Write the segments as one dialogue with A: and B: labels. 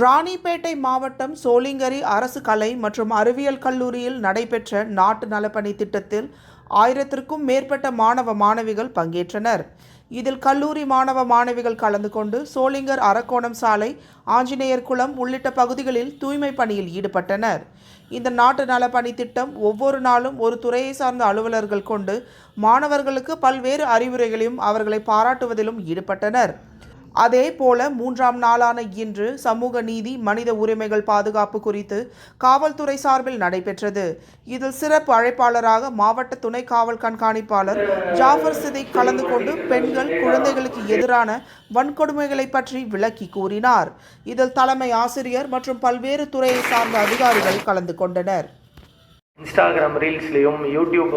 A: ராணிப்பேட்டை மாவட்டம் சோளிங்கரி அரசு கலை மற்றும் அறிவியல் கல்லூரியில் நடைபெற்ற நாட்டு நலப்பணி திட்டத்தில் ஆயிரத்திற்கும் மேற்பட்ட மாணவ மாணவிகள் பங்கேற்றனர். இதில் கல்லூரி மாணவ மாணவிகள் கலந்து கொண்டு சோளிங்கர் அரக்கோணம் சாலை ஆஞ்சநேயர் குளம் உள்ளிட்ட பகுதிகளில் தூய்மை பணியில் ஈடுபட்டனர். இந்த நாட்டு நலப்பணி திட்டம் ஒவ்வொரு நாளும் ஒரு துறையை சார்ந்த அலுவலர்கள் கொண்டு மாணவர்களுக்கு பல்வேறு அறிவுரைகளையும் அவர்களை பாராட்டுவதிலும் ஈடுபட்டனர். அதே போல மூன்றாம் நாளான இன்று சமூக நீதி மனித உரிமைகள் பாதுகாப்பு குறித்து காவல்துறை சார்பில் நடைபெற்றது. இதில் சிறப்பு அழைப்பாளராக மாவட்ட துணை காவல் கண்காணிப்பாளர் ஜாஃபர் சிதிக் கலந்து கொண்டு பெண்கள் குழந்தைகளுக்கு எதிரான வன்கொடுமைகளை பற்றி விளக்கி கூறினார். இதில் தலைமை ஆசிரியர் மற்றும் பல்வேறு துறையை சார்ந்த அதிகாரிகள் கலந்து கொண்டனர்.
B: இன்ஸ்டாகிராம் ரீல்ஸ்லேயும் யூடியூப்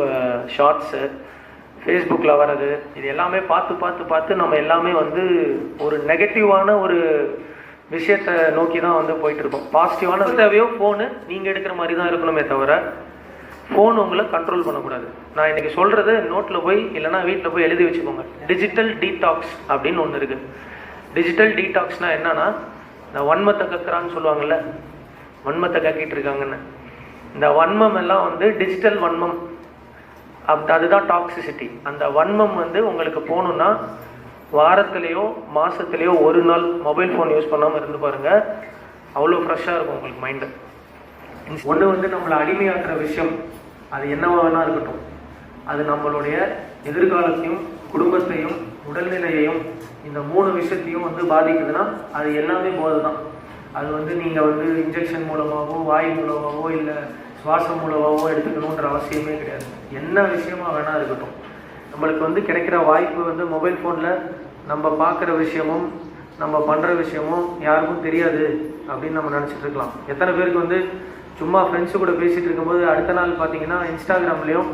B: ஷார்ட்ஸு ஃபேஸ்புக்கில் வர்றது இது எல்லாமே பார்த்து பார்த்து பார்த்து நம்ம எல்லாமே வந்து ஒரு நெகட்டிவான ஒரு விஷயத்தை நோக்கி தான் வந்து போயிட்டு இருக்கோம் பாசிட்டிவான தேவையோ ஃபோனு நீங்கள் எடுக்கிற மாதிரி தான் இருக்கணுமே தவிர ஃபோன் உங்களை கண்ட்ரோல் பண்ணக்கூடாது. நான் இன்னைக்கு சொல்கிறது நோட்டில் போய் இல்லைன்னா வீட்டில் போய் எழுதி வச்சுக்கோங்க. டிஜிட்டல் டீடாக்ஸ் அப்படின்னு ஒன்று இருக்குது டிஜிட்டல் டீடாக்ஸ்னால் என்னன்னா இந்த வன்மத்தை கக்குறான்னு சொல்லுவாங்கல்ல வன்மத்தை கக்கிட்டு இருக்காங்கன்னு. இந்த வன்மம் எல்லாம் வந்து டிஜிட்டல் வன்மம். அப் அதுதான் டாக்ஸிசிட்டி அந்த வன்மம் வந்து உங்களுக்கு போகணுன்னா வாரத்துலேயோ மாதத்துலேயோ ஒரு நாள் மொபைல் ஃபோன் யூஸ் பண்ணாமல் இருந்து பாருங்கள் அவ்வளோ ஃப்ரெஷ்ஷாக இருக்கும் உங்களுக்கு மைண்டு ஒன்று வந்து நம்மளை அடிமையாக்குற விஷயம். அது என்னவா வேணால் இருக்கட்டும். அது நம்மளுடைய எதிர்காலத்தையும் குடும்பத்தையும் உடல்நிலையையும் இந்த மூணு விஷயத்தையும் வந்து பாதிக்குதுன்னா அது எல்லாமே போது தான் அது வந்து நீங்கள் வந்து இன்ஜெக்ஷன் மூலமாகவோ வாய் மூலமாகவோ இல்லை சுவாசம் மூலமாகவோ எடுத்துக்கணுன்ற அவசியமே கிடையாது. என்ன விஷயமா வேணா இருக்கட்டும். நம்மளுக்கு வந்து கிடைக்கிற வாய்ப்பு வந்து மொபைல் ஃபோனில் நம்ம பார்க்குற விஷயமும் நம்ம பண்ணுற விஷயமும் யாருக்கும் தெரியாது அப்படின்னு நம்ம நினச்சிட்டு இருக்கலாம். எத்தனை பேருக்கு வந்து சும்மா ஃப்ரெண்ட்ஸு கூட பேசிகிட்டு இருக்கும்போது அடுத்த நாள் பார்த்தீங்கன்னா இன்ஸ்டாகிராம்லேயும்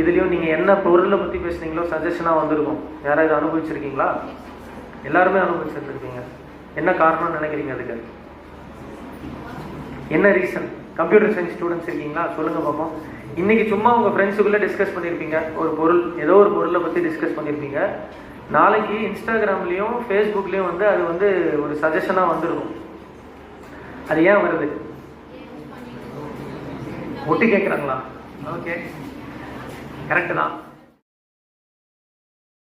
B: இதுலேயும் நீங்கள் என்ன பொருளை பற்றி பேசுனீங்களோ சஜஷனாக வந்திருக்கும். யாராவது அனுபவிச்சிருக்கீங்களா? எல்லாருமே அனுபவிச்சிருந்துருக்கீங்க என்ன காரணம்னு நினைக்கிறீங்க அதுக்கு? என்ன ரீசன் கம்ப்யூட்டர் சயின்ஸ் ஸ்டூடெண்ட்ஸ் இருக்கீங்களா? சொல்லுங்க பார்ப்போம் இன்னைக்கு சும்மா உங்க ஃப்ரெண்ட்ஸுக்குள்ள டிஸ்கஸ் பண்ணியிருப்பீங்க ஒரு பொருள் ஏதோ ஒரு பொருளை பத்தி டிஸ்கஸ் பண்ணியிருப்பீங்க நாளைக்கு இன்ஸ்டாகிராம்லயும் ஃபேஸ்புக்லயும் வந்து அது வந்து ஒரு சஜஷனா வந்துருக்கும். அது ஏன் வருது? ஒட்டி கேட்குறாங்களா ஓகே கரெக்டு தான்.